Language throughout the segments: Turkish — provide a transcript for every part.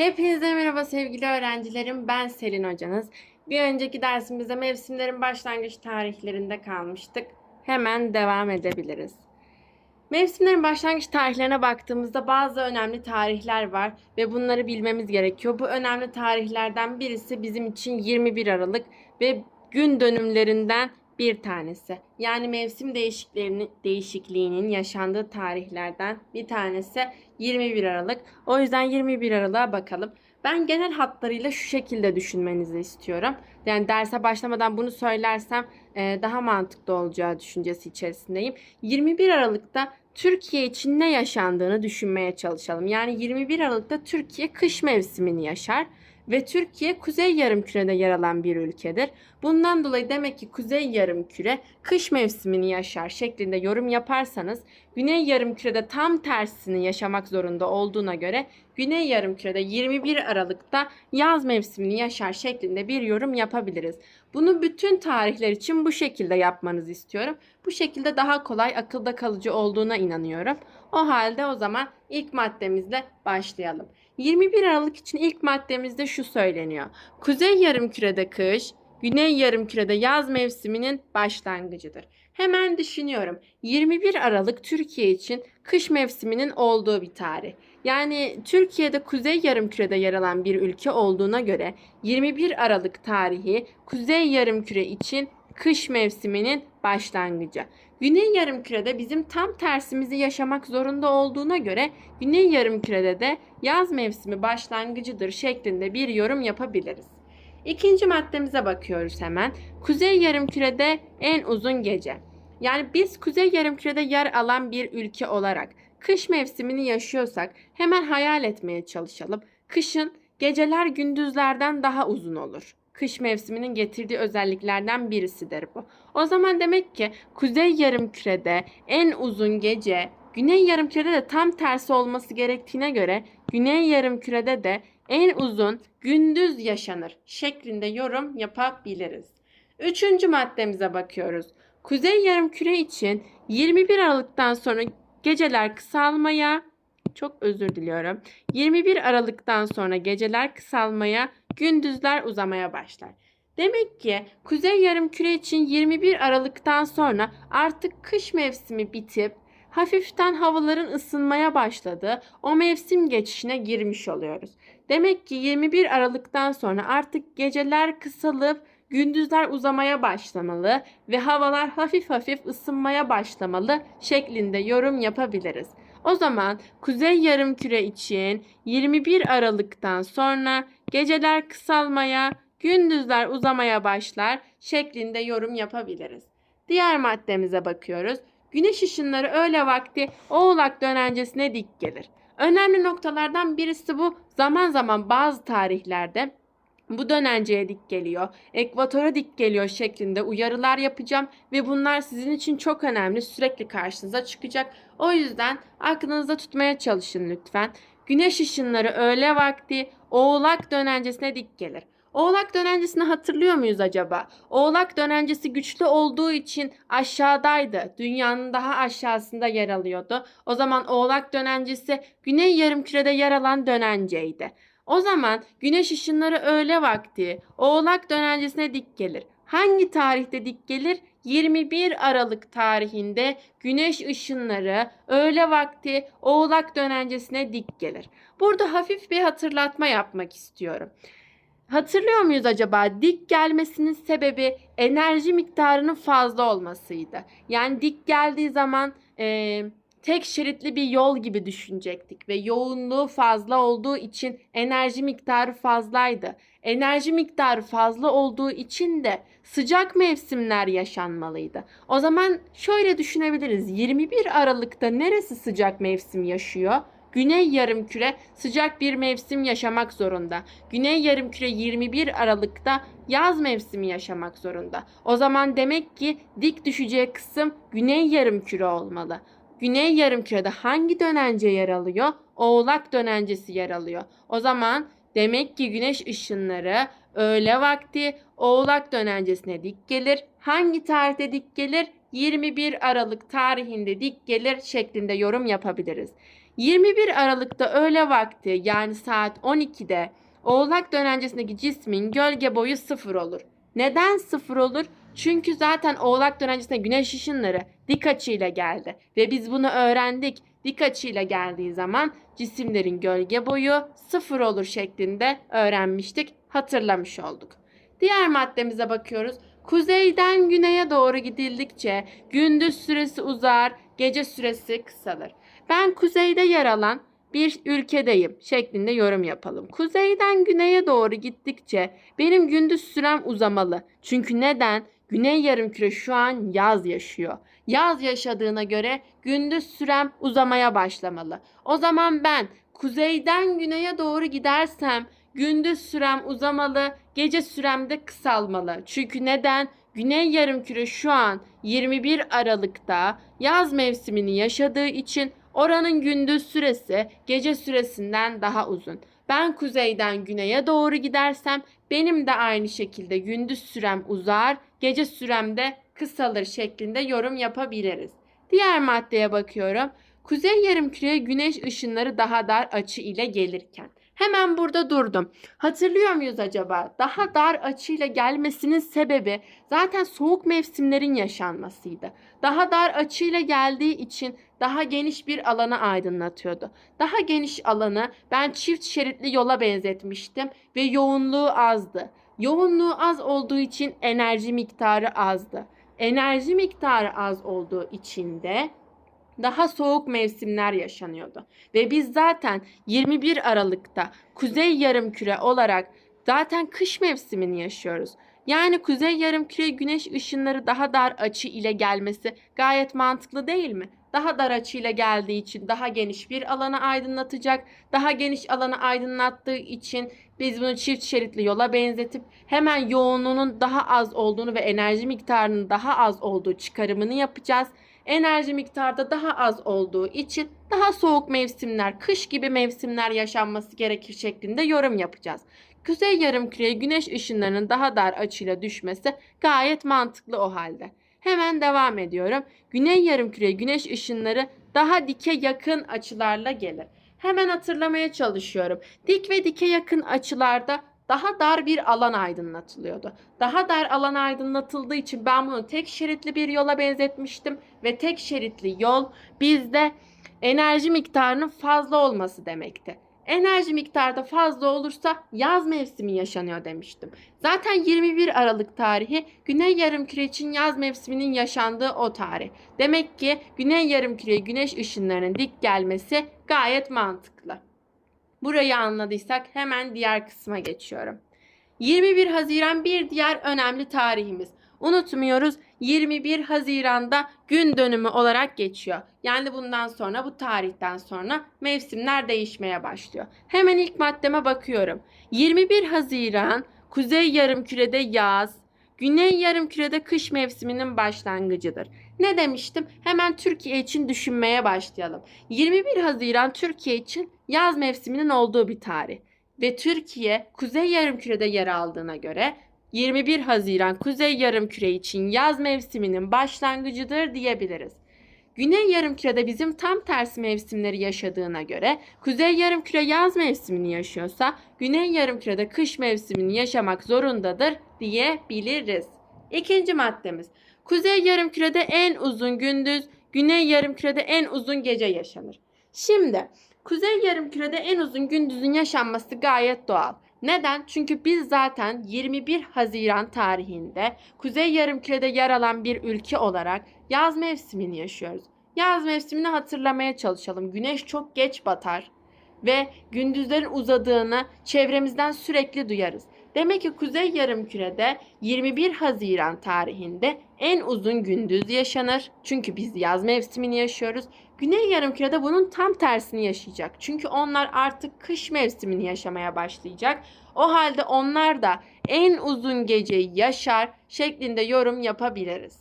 Hepinize merhaba sevgili öğrencilerim. Ben Selin hocanız. Bir önceki dersimizde mevsimlerin başlangıç tarihlerinde kalmıştık. Hemen devam edebiliriz. Mevsimlerin başlangıç tarihlerine baktığımızda bazı önemli tarihler var ve bunları bilmemiz gerekiyor. Bu önemli tarihlerden birisi bizim için 21 Aralık ve gün dönümlerinden bir tanesi. Yani mevsim değişikliğinin, yaşandığı tarihlerden bir tanesi 21 Aralık. O yüzden 21 Aralık'a bakalım. Ben genel hatlarıyla şu şekilde düşünmenizi istiyorum. Yani derse başlamadan bunu söylersem e, daha mantıklı olacağı düşüncesi içerisindeyim. 21 Aralık'ta Türkiye için ne yaşandığını düşünmeye çalışalım. Yani 21 Aralık'ta Türkiye kış mevsimini yaşar ve Türkiye kuzey yarımkürede yer alan bir ülkedir. Bundan dolayı demek ki kuzey yarımküre kış mevsimini yaşar şeklinde yorum yaparsanız güney yarımkürede tam tersini yaşamak zorunda olduğuna göre güney yarımkürede 21 Aralık'ta yaz mevsimini yaşar şeklinde bir yorum yapabiliriz. Bunu bütün tarihler için bu şekilde yapmanızı istiyorum. Bu şekilde daha kolay akılda kalıcı olduğuna inanıyorum. O halde o zaman ilk maddemizle başlayalım. 21 Aralık için ilk maddemizde şu söyleniyor. Kuzey yarımkürede kış, güney yarımkürede yaz mevsiminin başlangıcıdır. Hemen düşünüyorum. 21 Aralık Türkiye için kış mevsiminin olduğu bir tarih. Yani Türkiye'de kuzey yarımkürede yer alan bir ülke olduğuna göre 21 Aralık tarihi kuzey yarımküre için kış mevsiminin başlangıcı. Güney yarımkürede bizim tam tersimizi yaşamak zorunda olduğuna göre güney yarımkürede de yaz mevsimi başlangıcıdır şeklinde bir yorum yapabiliriz. İkinci maddemize bakıyoruz hemen. Kuzey yarımkürede en uzun gece. Yani biz kuzey yarımkürede yer alan bir ülke olarak kış mevsimini yaşıyorsak hemen hayal etmeye çalışalım. Kışın geceler gündüzlerden daha uzun olur. Kış mevsiminin getirdiği özelliklerden birisidir bu. O zaman demek ki kuzey yarımkürede en uzun gece güney yarımkürede de tam tersi olması gerektiğine göre güney yarımkürede de en uzun gündüz yaşanır şeklinde yorum yapabiliriz. Üçüncü maddemize bakıyoruz. Kuzey yarımküre için 21 Aralık'tan sonra geceler kısalmaya çok özür diliyorum. 21 Aralık'tan sonra geceler kısalmaya, gündüzler uzamaya başlar. Demek ki Kuzey Yarımküre için 21 Aralık'tan sonra artık kış mevsimi bitip hafiften havaların ısınmaya başladığı o mevsim geçişine girmiş oluyoruz. Demek ki 21 Aralık'tan sonra artık geceler kısalıp gündüzler uzamaya başlamalı ve havalar hafif hafif ısınmaya başlamalı şeklinde yorum yapabiliriz. O zaman Kuzey Yarımküre için 21 Aralık'tan sonra geceler kısalmaya, gündüzler uzamaya başlar şeklinde yorum yapabiliriz. Diğer maddemize bakıyoruz. Güneş ışınları öğle vakti Oğlak dönencesine dik gelir. Önemli noktalardan birisi bu. Zaman zaman bazı tarihlerde bu dönenceye dik geliyor, ekvatora dik geliyor şeklinde uyarılar yapacağım ve bunlar sizin için çok önemli. Sürekli karşınıza çıkacak. O yüzden aklınızda tutmaya çalışın lütfen. Güneş ışınları öğle vakti Oğlak dönencesine dik gelir. Oğlak dönencesini hatırlıyor muyuz acaba? Oğlak dönencesi güçlü olduğu için aşağıdaydı. Dünyanın daha aşağısında yer alıyordu. O zaman Oğlak dönencesi Güney Yarımküre'de yer alan dönenceydi. O zaman güneş ışınları öğle vakti Oğlak dönencesine dik gelir. Hangi tarihte dik gelir? 21 Aralık tarihinde güneş ışınları öğle vakti Oğlak dönencesine dik gelir. Burada hafif bir hatırlatma yapmak istiyorum. Hatırlıyor muyuz acaba? Dik gelmesinin sebebi enerji miktarının fazla olmasıydı. Yani dik geldiği zaman e, tek şeritli bir yol gibi düşünecektik ve yoğunluğu fazla olduğu için enerji miktarı fazlaydı. Enerji miktarı fazla olduğu için de sıcak mevsimler yaşanmalıydı. O zaman şöyle düşünebiliriz. 21 Aralık'ta neresi sıcak mevsim yaşıyor? Güney yarımküre sıcak bir mevsim yaşamak zorunda. Güney yarımküre 21 Aralık'ta yaz mevsimi yaşamak zorunda. O zaman demek ki dik düşeceği kısım güney yarımküre olmalı. Güney yarımkürede hangi dönence yer alıyor? Oğlak dönencesi yer alıyor. O zaman demek ki güneş ışınları öğle vakti Oğlak dönencesine dik gelir. Hangi tarihte dik gelir? 21 Aralık tarihinde dik gelir şeklinde yorum yapabiliriz. 21 Aralık'ta öğle vakti yani saat 12'de Oğlak dönencesindeki cismin gölge boyu sıfır olur. Neden sıfır olur? Çünkü zaten Oğlak dönencesinde güneş ışınları dik açıyla geldi. Ve biz bunu öğrendik. Dik açıyla geldiği zaman cisimlerin gölge boyu sıfır olur şeklinde öğrenmiştik. Hatırlamış olduk. Diğer maddemize bakıyoruz. Kuzeyden güneye doğru gidildikçe gündüz süresi uzar, gece süresi kısalır. Ben kuzeyde yer alan bir ülkedeyim şeklinde yorum yapalım. Kuzeyden güneye doğru gittikçe benim gündüz sürem uzamalı. Çünkü neden? Güney yarımküre şu an yaz yaşıyor. Yaz yaşadığına göre gündüz sürem uzamaya başlamalı. O zaman ben kuzeyden güneye doğru gidersem gündüz sürem uzamalı, gece sürem de kısalmalı. Çünkü neden? Güney yarımküre şu an 21 Aralık'ta yaz mevsimini yaşadığı için oranın gündüz süresi gece süresinden daha uzun. Ben kuzeyden güneye doğru gidersem benim de aynı şekilde gündüz sürem uzar, gece sürem de kısalır şeklinde yorum yapabiliriz. Diğer maddeye bakıyorum. Kuzey yarımküreye güneş ışınları daha dar açı ile gelirken. Hemen burada durdum. Hatırlıyor muyuz acaba? Daha dar açıyla gelmesinin sebebi zaten soğuk mevsimlerin yaşanmasıydı. Daha dar açıyla geldiği için daha geniş bir alanı aydınlatıyordu. Daha geniş alanı ben çift şeritli yola benzetmiştim ve yoğunluğu azdı. Yoğunluğu az olduğu için enerji miktarı azdı. Enerji miktarı az olduğu için de daha soğuk mevsimler yaşanıyordu. Ve biz zaten 21 Aralık'ta Kuzey Yarımküre olarak zaten kış mevsimini yaşıyoruz. Yani Kuzey Yarımküre güneş ışınları daha dar açı ile gelmesi gayet mantıklı değil mi? Daha dar açı ile geldiği için daha geniş bir alanı aydınlatacak. Daha geniş alanı aydınlattığı için biz bunu çift şeritli yola benzetip hemen yoğunluğunun daha az olduğunu ve enerji miktarının daha az olduğu çıkarımını yapacağız enerji miktarda daha az olduğu için daha soğuk mevsimler, kış gibi mevsimler yaşanması gerekir şeklinde yorum yapacağız. Kuzey yarımküreye güneş ışınlarının daha dar açıyla düşmesi gayet mantıklı o halde. Hemen devam ediyorum. Güney yarımküreye güneş ışınları daha dike yakın açılarla gelir. Hemen hatırlamaya çalışıyorum. Dik ve dike yakın açılarda daha dar bir alan aydınlatılıyordu. Daha dar alan aydınlatıldığı için ben bunu tek şeritli bir yola benzetmiştim ve tek şeritli yol bizde enerji miktarının fazla olması demekti. Enerji miktarda fazla olursa yaz mevsimi yaşanıyor demiştim. Zaten 21 Aralık tarihi Güney Yarımküre için yaz mevsiminin yaşandığı o tarih. Demek ki Güney Yarımküre'ye güneş ışınlarının dik gelmesi gayet mantıklı. Burayı anladıysak hemen diğer kısma geçiyorum. 21 Haziran bir diğer önemli tarihimiz. Unutmuyoruz 21 Haziran'da gün dönümü olarak geçiyor. Yani bundan sonra bu tarihten sonra mevsimler değişmeye başlıyor. Hemen ilk maddeme bakıyorum. 21 Haziran Kuzey Yarımküre'de yaz, Güney Yarımküre'de kış mevsiminin başlangıcıdır. Ne demiştim? Hemen Türkiye için düşünmeye başlayalım. 21 Haziran Türkiye için yaz mevsiminin olduğu bir tarih ve Türkiye Kuzey Yarımküre'de yer aldığına göre 21 Haziran Kuzey Yarımküre için yaz mevsiminin başlangıcıdır diyebiliriz. Güney Yarımküre'de bizim tam tersi mevsimleri yaşadığına göre Kuzey Yarımküre yaz mevsimini yaşıyorsa Güney Yarımküre'de kış mevsimini yaşamak zorundadır diyebiliriz. İkinci maddemiz. Kuzey Yarımküre'de en uzun gündüz, Güney Yarımküre'de en uzun gece yaşanır. Şimdi Kuzey Yarımküre'de en uzun gündüzün yaşanması gayet doğal. Neden? Çünkü biz zaten 21 Haziran tarihinde Kuzey Yarımküre'de yer alan bir ülke olarak yaz mevsimini yaşıyoruz. Yaz mevsimini hatırlamaya çalışalım. Güneş çok geç batar ve gündüzlerin uzadığını çevremizden sürekli duyarız. Demek ki Kuzey Yarımküre'de 21 Haziran tarihinde en uzun gündüz yaşanır. Çünkü biz yaz mevsimini yaşıyoruz. Güney Yarımküre'de bunun tam tersini yaşayacak. Çünkü onlar artık kış mevsimini yaşamaya başlayacak. O halde onlar da en uzun geceyi yaşar şeklinde yorum yapabiliriz.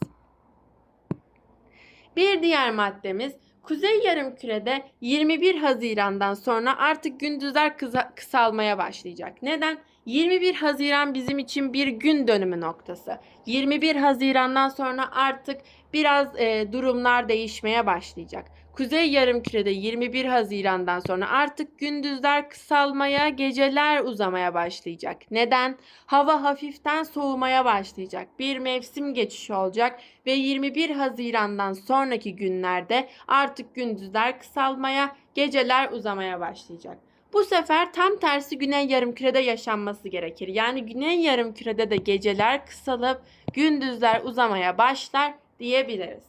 Bir diğer maddemiz Kuzey Yarımküre'de 21 Haziran'dan sonra artık gündüzler kısa- kısalmaya başlayacak. Neden? 21 Haziran bizim için bir gün dönümü noktası. 21 Haziran'dan sonra artık biraz e, durumlar değişmeye başlayacak. Kuzey Yarımküre'de 21 Haziran'dan sonra artık gündüzler kısalmaya, geceler uzamaya başlayacak. Neden? Hava hafiften soğumaya başlayacak. Bir mevsim geçişi olacak ve 21 Haziran'dan sonraki günlerde artık gündüzler kısalmaya, geceler uzamaya başlayacak. Bu sefer tam tersi güney yarımkürede yaşanması gerekir. Yani güney yarımkürede de geceler kısalıp gündüzler uzamaya başlar diyebiliriz.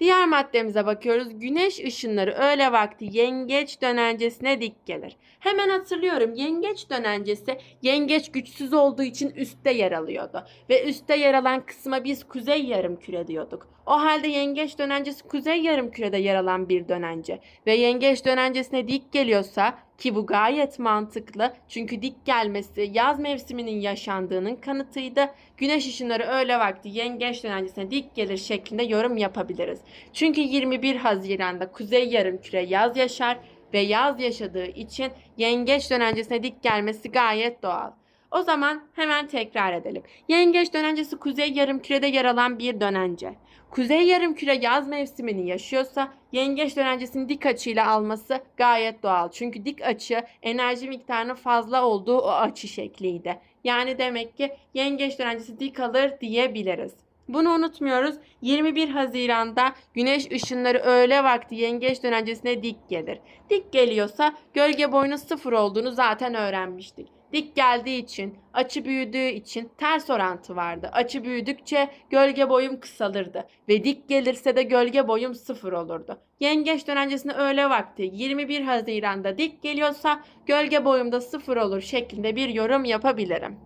Diğer maddemize bakıyoruz. Güneş ışınları öğle vakti yengeç dönencesine dik gelir. Hemen hatırlıyorum. Yengeç dönencesi yengeç güçsüz olduğu için üstte yer alıyordu. Ve üstte yer alan kısma biz kuzey yarımküre diyorduk. O halde yengeç dönencesi kuzey yarımkürede yer alan bir dönence. Ve yengeç dönencesine dik geliyorsa ki bu gayet mantıklı. Çünkü dik gelmesi yaz mevsiminin yaşandığının kanıtıydı. Güneş ışınları öğle vakti yengeç dönencesine dik gelir şeklinde yorum yapabiliriz. Çünkü 21 Haziran'da kuzey yarımküre yaz yaşar ve yaz yaşadığı için yengeç dönencesine dik gelmesi gayet doğal. O zaman hemen tekrar edelim. Yengeç dönencesi kuzey yarımkürede yer alan bir dönence. Kuzey yarımküre yaz mevsimini yaşıyorsa yengeç dönencesini dik açıyla alması gayet doğal. Çünkü dik açı enerji miktarının fazla olduğu o açı şekliydi. Yani demek ki yengeç dönencesi dik alır diyebiliriz. Bunu unutmuyoruz. 21 Haziran'da güneş ışınları öğle vakti yengeç dönencesine dik gelir. Dik geliyorsa gölge boyunun sıfır olduğunu zaten öğrenmiştik. Dik geldiği için, açı büyüdüğü için ters orantı vardı. Açı büyüdükçe gölge boyum kısalırdı ve dik gelirse de gölge boyum sıfır olurdu. Yengeç dönencesine öğle vakti 21 Haziran'da dik geliyorsa gölge boyum da sıfır olur şeklinde bir yorum yapabilirim.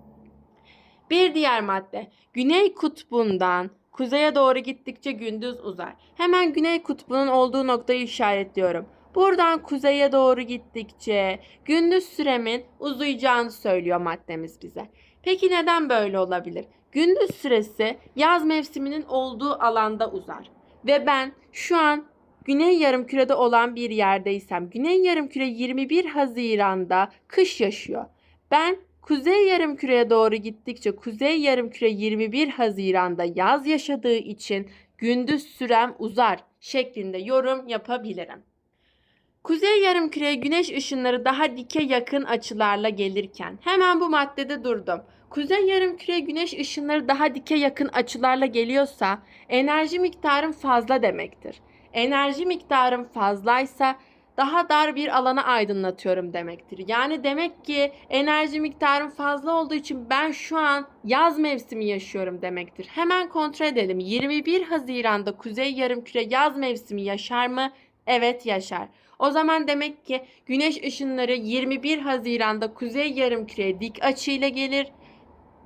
Bir diğer madde. Güney kutbundan kuzeye doğru gittikçe gündüz uzar. Hemen güney kutbunun olduğu noktayı işaretliyorum. Buradan kuzeye doğru gittikçe gündüz süremin uzayacağını söylüyor maddemiz bize. Peki neden böyle olabilir? Gündüz süresi yaz mevsiminin olduğu alanda uzar. Ve ben şu an Güney Yarımküre'de olan bir yerdeysem, Güney Yarımküre 21 Haziran'da kış yaşıyor. Ben Kuzey Yarımküre'ye doğru gittikçe Kuzey Yarımküre 21 Haziran'da yaz yaşadığı için gündüz sürem uzar şeklinde yorum yapabilirim. Kuzey yarımküreye güneş ışınları daha dike yakın açılarla gelirken hemen bu maddede durdum. Kuzey yarımküreye güneş ışınları daha dike yakın açılarla geliyorsa enerji miktarım fazla demektir. Enerji miktarım fazlaysa daha dar bir alana aydınlatıyorum demektir. Yani demek ki enerji miktarım fazla olduğu için ben şu an yaz mevsimi yaşıyorum demektir. Hemen kontrol edelim. 21 Haziran'da Kuzey Yarımküre yaz mevsimi yaşar mı? Evet yaşar. O zaman demek ki güneş ışınları 21 Haziran'da kuzey yarımküreye dik açıyla gelir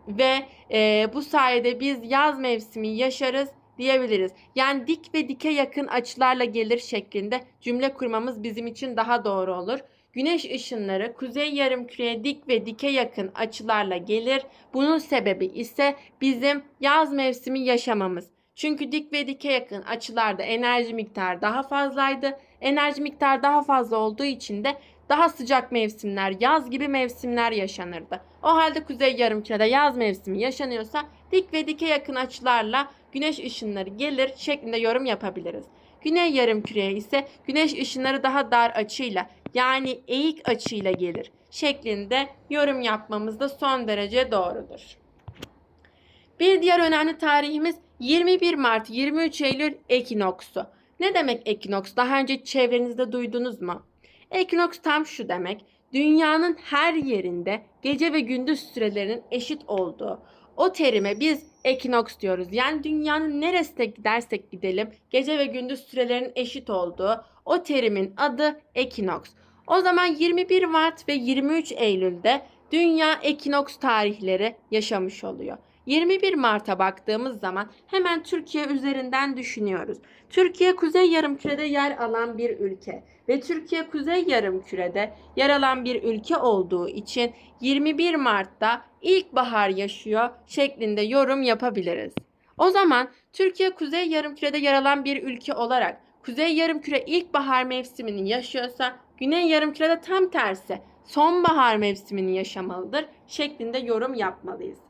ve e, bu sayede biz yaz mevsimi yaşarız diyebiliriz. Yani dik ve dike yakın açılarla gelir şeklinde cümle kurmamız bizim için daha doğru olur. Güneş ışınları kuzey yarımküreye dik ve dike yakın açılarla gelir. Bunun sebebi ise bizim yaz mevsimi yaşamamız. Çünkü dik ve dike yakın açılarda enerji miktarı daha fazlaydı. Enerji miktarı daha fazla olduğu için de daha sıcak mevsimler, yaz gibi mevsimler yaşanırdı. O halde kuzey yarımkürede yaz mevsimi yaşanıyorsa dik ve dike yakın açılarla güneş ışınları gelir şeklinde yorum yapabiliriz. Güney yarımküreye ise güneş ışınları daha dar açıyla yani eğik açıyla gelir şeklinde yorum yapmamız da son derece doğrudur. Bir diğer önemli tarihimiz 21 Mart 23 Eylül ekinoksu. Ne demek ekinoks? Daha önce çevrenizde duydunuz mu? Ekinoks tam şu demek. Dünyanın her yerinde gece ve gündüz sürelerinin eşit olduğu. O terime biz ekinoks diyoruz. Yani dünyanın neresine gidersek gidelim gece ve gündüz sürelerinin eşit olduğu o terimin adı ekinoks. O zaman 21 Mart ve 23 Eylül'de dünya ekinoks tarihleri yaşamış oluyor. 21 Mart'a baktığımız zaman hemen Türkiye üzerinden düşünüyoruz. Türkiye Kuzey Yarımküre'de yer alan bir ülke ve Türkiye Kuzey Yarımküre'de yer alan bir ülke olduğu için 21 Mart'ta ilkbahar yaşıyor şeklinde yorum yapabiliriz. O zaman Türkiye Kuzey Yarımküre'de yer alan bir ülke olarak Kuzey Yarımküre ilkbahar mevsimini yaşıyorsa Güney Yarımküre'de tam tersi sonbahar mevsimini yaşamalıdır şeklinde yorum yapmalıyız.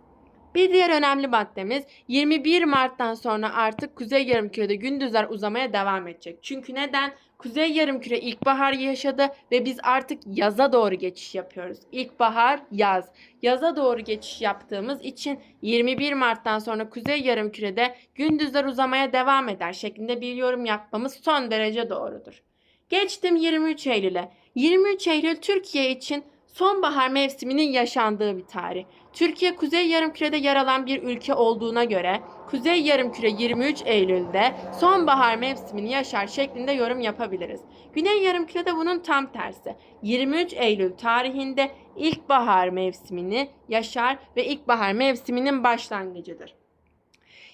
Bir diğer önemli maddemiz 21 Mart'tan sonra artık Kuzey Yarımküre'de gündüzler uzamaya devam edecek. Çünkü neden? Kuzey Yarımküre ilkbahar yaşadı ve biz artık yaza doğru geçiş yapıyoruz. İlkbahar, yaz. Yaza doğru geçiş yaptığımız için 21 Mart'tan sonra Kuzey Yarımküre'de gündüzler uzamaya devam eder şeklinde bir yorum yapmamız son derece doğrudur. Geçtim 23 Eylül'e. 23 Eylül Türkiye için sonbahar mevsiminin yaşandığı bir tarih. Türkiye Kuzey Yarımküre'de yer alan bir ülke olduğuna göre Kuzey Yarımküre 23 Eylül'de sonbahar mevsimini yaşar şeklinde yorum yapabiliriz. Güney Yarımküre'de bunun tam tersi. 23 Eylül tarihinde ilkbahar mevsimini yaşar ve ilkbahar mevsiminin başlangıcıdır.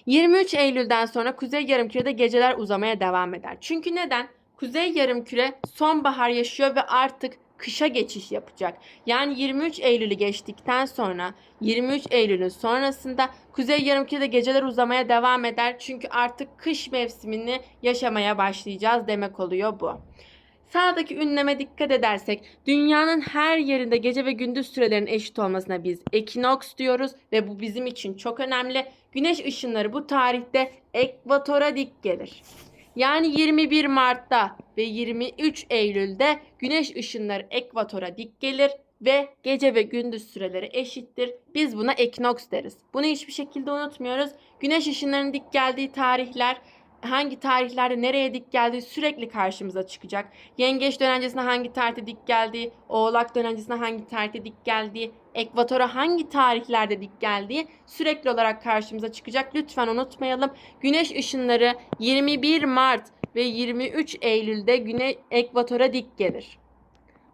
23 Eylül'den sonra Kuzey Yarımküre'de geceler uzamaya devam eder. Çünkü neden? Kuzey Yarımküre sonbahar yaşıyor ve artık kışa geçiş yapacak. Yani 23 Eylül'ü geçtikten sonra 23 Eylül'ün sonrasında Kuzey Yarımküre'de geceler uzamaya devam eder. Çünkü artık kış mevsimini yaşamaya başlayacağız demek oluyor bu. Sağdaki ünleme dikkat edersek dünyanın her yerinde gece ve gündüz sürelerinin eşit olmasına biz ekinoks diyoruz ve bu bizim için çok önemli. Güneş ışınları bu tarihte ekvatora dik gelir. Yani 21 Mart'ta ve 23 Eylül'de güneş ışınları ekvatora dik gelir ve gece ve gündüz süreleri eşittir. Biz buna ekinoks deriz. Bunu hiçbir şekilde unutmuyoruz. Güneş ışınlarının dik geldiği tarihler hangi tarihlerde nereye dik geldiği sürekli karşımıza çıkacak. Yengeç dönencesine hangi tarihte dik geldiği, Oğlak dönencesine hangi tarihte dik geldiği, Ekvatora hangi tarihlerde dik geldiği sürekli olarak karşımıza çıkacak. Lütfen unutmayalım. Güneş ışınları 21 Mart ve 23 Eylül'de güne ekvatora dik gelir.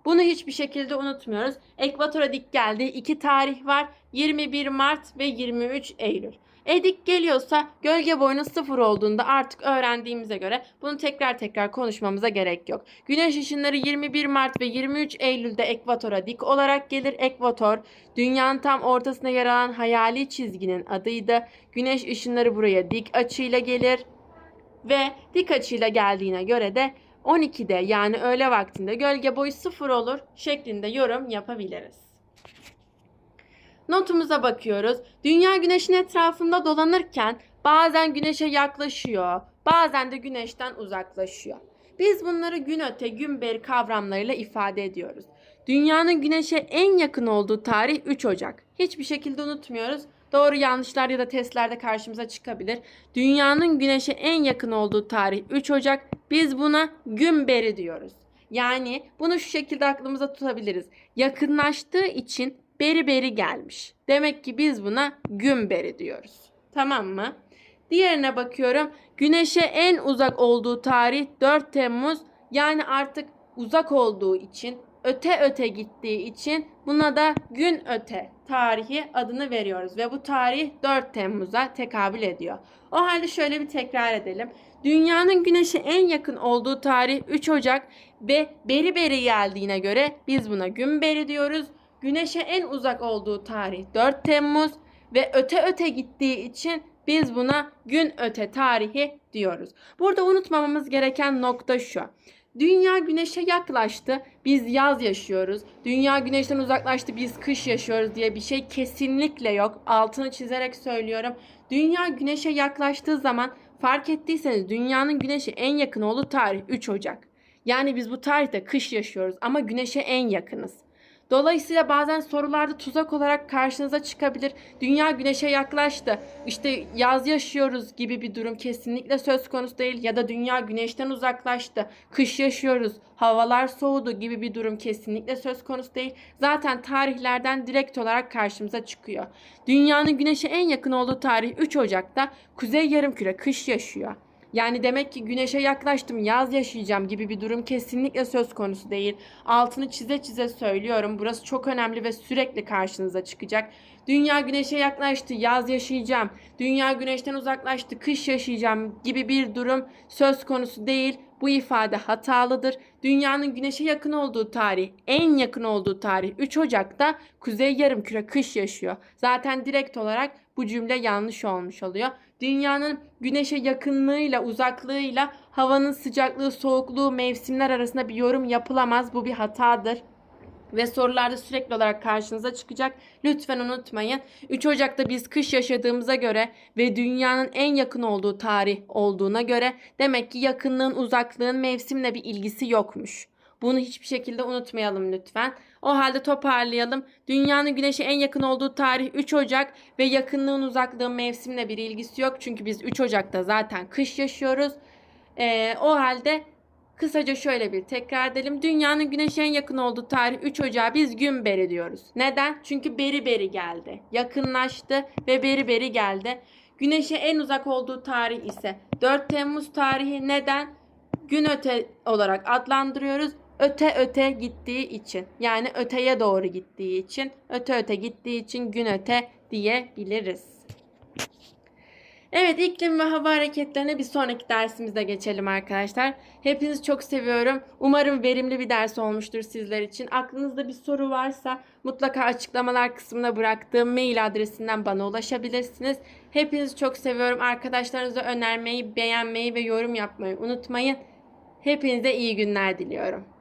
Bunu hiçbir şekilde unutmuyoruz. Ekvatora dik geldiği iki tarih var. 21 Mart ve 23 Eylül. Edik geliyorsa gölge boyunun sıfır olduğunda artık öğrendiğimize göre bunu tekrar tekrar konuşmamıza gerek yok. Güneş ışınları 21 Mart ve 23 Eylül'de ekvatora dik olarak gelir. Ekvator dünyanın tam ortasına yer alan hayali çizginin adıydı. Güneş ışınları buraya dik açıyla gelir ve dik açıyla geldiğine göre de 12'de yani öğle vaktinde gölge boyu sıfır olur şeklinde yorum yapabiliriz. Notumuza bakıyoruz. Dünya güneşin etrafında dolanırken bazen güneşe yaklaşıyor, bazen de güneşten uzaklaşıyor. Biz bunları gün öte, gün beri kavramlarıyla ifade ediyoruz. Dünyanın güneşe en yakın olduğu tarih 3 Ocak. Hiçbir şekilde unutmuyoruz. Doğru yanlışlar ya da testlerde karşımıza çıkabilir. Dünyanın güneşe en yakın olduğu tarih 3 Ocak. Biz buna gün beri diyoruz. Yani bunu şu şekilde aklımıza tutabiliriz. Yakınlaştığı için beri beri gelmiş. Demek ki biz buna gün beri diyoruz. Tamam mı? Diğerine bakıyorum. Güneşe en uzak olduğu tarih 4 Temmuz. Yani artık uzak olduğu için, öte öte gittiği için buna da gün öte tarihi adını veriyoruz ve bu tarih 4 Temmuz'a tekabül ediyor. O halde şöyle bir tekrar edelim. Dünyanın güneşe en yakın olduğu tarih 3 Ocak ve beri beri geldiğine göre biz buna gün beri diyoruz. Güneşe en uzak olduğu tarih 4 Temmuz ve öte öte gittiği için biz buna gün öte tarihi diyoruz. Burada unutmamamız gereken nokta şu. Dünya güneşe yaklaştı. Biz yaz yaşıyoruz. Dünya güneşten uzaklaştı. Biz kış yaşıyoruz diye bir şey kesinlikle yok. Altını çizerek söylüyorum. Dünya güneşe yaklaştığı zaman fark ettiyseniz dünyanın güneşe en yakın olduğu tarih 3 Ocak. Yani biz bu tarihte kış yaşıyoruz ama güneşe en yakınız. Dolayısıyla bazen sorularda tuzak olarak karşınıza çıkabilir. Dünya güneşe yaklaştı. İşte yaz yaşıyoruz gibi bir durum kesinlikle söz konusu değil. Ya da dünya güneşten uzaklaştı. Kış yaşıyoruz. Havalar soğudu gibi bir durum kesinlikle söz konusu değil. Zaten tarihlerden direkt olarak karşımıza çıkıyor. Dünyanın güneşe en yakın olduğu tarih 3 Ocak'ta Kuzey Yarımküre kış yaşıyor. Yani demek ki güneşe yaklaştım, yaz yaşayacağım gibi bir durum kesinlikle söz konusu değil. Altını çize çize söylüyorum. Burası çok önemli ve sürekli karşınıza çıkacak. Dünya güneşe yaklaştı, yaz yaşayacağım. Dünya güneşten uzaklaştı, kış yaşayacağım gibi bir durum söz konusu değil. Bu ifade hatalıdır. Dünyanın güneşe yakın olduğu tarih, en yakın olduğu tarih 3 Ocak'ta Kuzey Yarımküre kış yaşıyor. Zaten direkt olarak bu cümle yanlış olmuş oluyor. Dünyanın güneşe yakınlığıyla, uzaklığıyla havanın sıcaklığı, soğukluğu, mevsimler arasında bir yorum yapılamaz. Bu bir hatadır. ve sorularda sürekli olarak karşınıza çıkacak. Lütfen unutmayın. 3 Ocak'ta biz kış yaşadığımıza göre ve dünyanın en yakın olduğu tarih olduğuna göre demek ki yakınlığın uzaklığın mevsimle bir ilgisi yokmuş. Bunu hiçbir şekilde unutmayalım lütfen. O halde toparlayalım. Dünyanın güneşe en yakın olduğu tarih 3 Ocak ve yakınlığın uzaklığın mevsimle bir ilgisi yok. Çünkü biz 3 Ocak'ta zaten kış yaşıyoruz. Ee, o halde kısaca şöyle bir tekrar edelim. Dünyanın güneşe en yakın olduğu tarih 3 Ocak biz gün beri diyoruz. Neden? Çünkü beri beri geldi. Yakınlaştı ve beri beri geldi. Güneşe en uzak olduğu tarih ise 4 Temmuz tarihi. Neden? Gün öte olarak adlandırıyoruz. Öte öte gittiği için. Yani öteye doğru gittiği için. Öte öte gittiği için gün öte diyebiliriz. Evet iklim ve hava hareketlerine bir sonraki dersimizde geçelim arkadaşlar. Hepinizi çok seviyorum. Umarım verimli bir ders olmuştur sizler için. Aklınızda bir soru varsa mutlaka açıklamalar kısmına bıraktığım mail adresinden bana ulaşabilirsiniz. Hepinizi çok seviyorum. Arkadaşlarınıza önermeyi, beğenmeyi ve yorum yapmayı unutmayın. Hepinize iyi günler diliyorum.